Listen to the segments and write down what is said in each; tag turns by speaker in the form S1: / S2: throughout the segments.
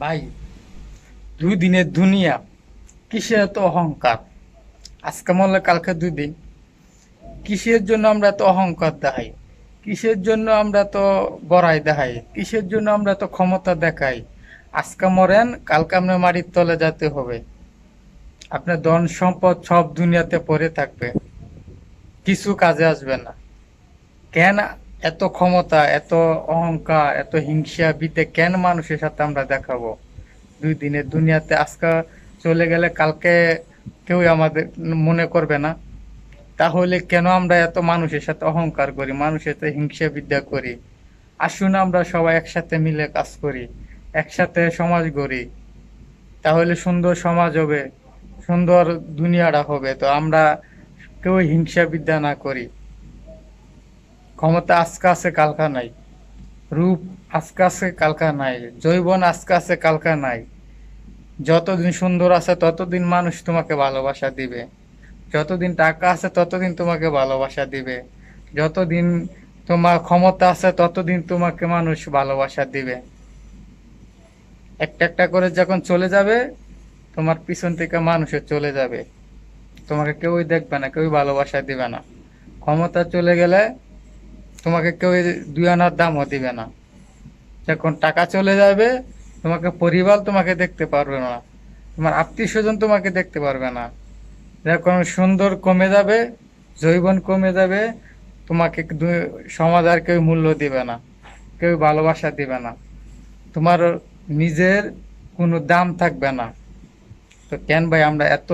S1: ভাই দুই দিনের দুনিয়া, কিসের এত অহংকার? আজকে মরলে কালকে দুই দিন কিসের জন্য আমরা এত অহংকার দেখাই? কিসের জন্য আমরা তো বড়াই দেখাই? কিসের জন্য আমরা তো ক্ষমতা দেখাই? আজকে মরেন, কালকে আপনার মাটির তলে যেতে হবে। আপনার ধন সম্পদ সব দুনিয়াতে পড়ে থাকবে। কিছু কাজে আসবে না। কেন এত ক্ষমতা, এত অহংকার, এত হিংসা বিতে কেন মানুষের সাথে আমরা দেখাবো? দুই দিনের দুনিয়াতে আজকে চলে গেলে কালকে কেউ আমাদের মনে করবে না। তাহলে কেন আমরা এত মানুষের সাথে অহংকার করি, মানুষের সাথে হিংসা বিদ্যা করি? আসুন আমরা সবাই একসাথে মিলে কাজ করি, একসাথে সমাজ গড়ি। তাহলে সুন্দর সমাজ হবে, সুন্দর দুনিয়াটা হবে। তো আমরা কেউ হিংসা বিদ্যা না করি। ক্ষমতা আজকে আছে, কালকা নাই। রূপ আজকে আছে, কালকা নাই। জৈবন আজকে আছে, কালকা নাই। যতদিন সুন্দর আছে, ততদিন মানুষ তোমাকে ভালোবাসা দিবে। যতদিন টাকা আছে, ততদিন তোমাকে ভালোবাসা দিবে। যতদিন তোমার ক্ষমতা আছে, ততদিন তোমাকে মানুষ ভালোবাসা দিবে। একটা একটা করে যখন চলে যাবে, তোমার পিছন থেকে মানুষও চলে যাবে। তোমাকে কেউই দেখবে না, কেউই ভালোবাসা দিবে না। ক্ষমতা চলে গেলে তোমাকে কেউ দুই আনার দামও দিবে না। যখন টাকা চলে যাবে, তোমাকে পরিবার তোমাকে দেখতে পারবে না। তোমার আত্মীয় স্বজন তোমাকে দেখতে পারবে না। যখন সুন্দর কমে যাবে জৈবন কমে যাবে, তোমাকে সমাজ আর কেউ মূল্য দিবে না, কেউ ভালোবাসা দিবে না। তোমার নিজের কোনো দাম থাকবে না। তো কেন ভাই আমরা এত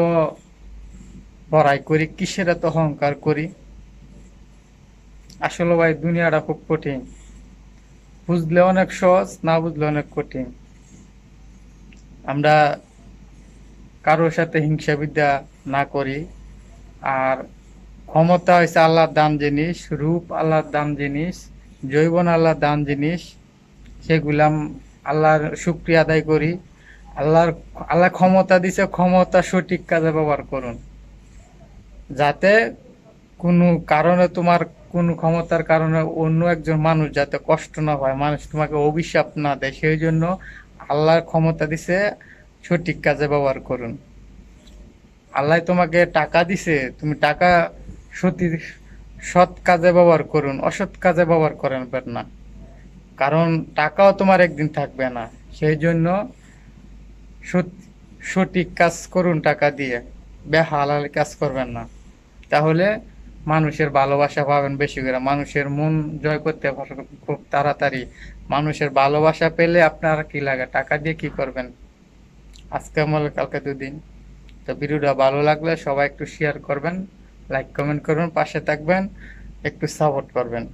S1: বড়াই করি, কিসের এত অহংকার করি? আসলে ভাই দুনিয়াটা খুব কঠিন। বুঝলে অনেক সহজ, না বুঝলে অনেক কঠিন। আমরা কারোর সাথে হিংসা বিদ্যা না করি। আর ক্ষমতা হয়েছে আল্লাহর দান জিনিস, রূপ আল্লাহর দান জিনিস জৈবন আল্লাহর দান জিনিস সেগুলাম আল্লাহর শুক্রিয়া আদায় করি। আল্লাহর আল্লাহ ক্ষমতা দিছে, ক্ষমতা সঠিক কাজে ব্যবহার করুন। যাতে কোনো কারণে তোমার কোনো ক্ষমতার কারণে অন্য একজন মানুষ যাতে কষ্ট না হয় মানুষ তোমাকে অভিশাপ না দেয়, সেই জন্য আল্লাহর ক্ষমতা দিছে, সঠিক কাজে ব্যবহার করুন। আল্লাহ তোমাকে টাকা দিছে, তুমি টাকা সতী, সৎ কাজে ব্যবহার করুন, অসৎ কাজে ব্যবহার করেন না। কারণ টাকাও তোমার একদিন থাকবে না, সেই জন্য সঠিক কাজ করুন টাকা দিয়ে, বেহালাল কাজ করবেন না। তাহলে মানুষের ভালোবাসা পাবেন বেশি করে। মানুষের মন জয় করতে পারবেন খুব তাড়াতাড়ি। মানুষের ভালোবাসা পেলে আপনার কি লাগে? টাকা দিয়ে কি করবেন? আজকে আমার কালকে দুদিন। তো ভিডিওটা ভালো লাগলে সবাই একটু শেয়ার করবেন লাইক কমেন্ট করবেন, পাশে থাকবেন, একটু সাপোর্ট করবেন।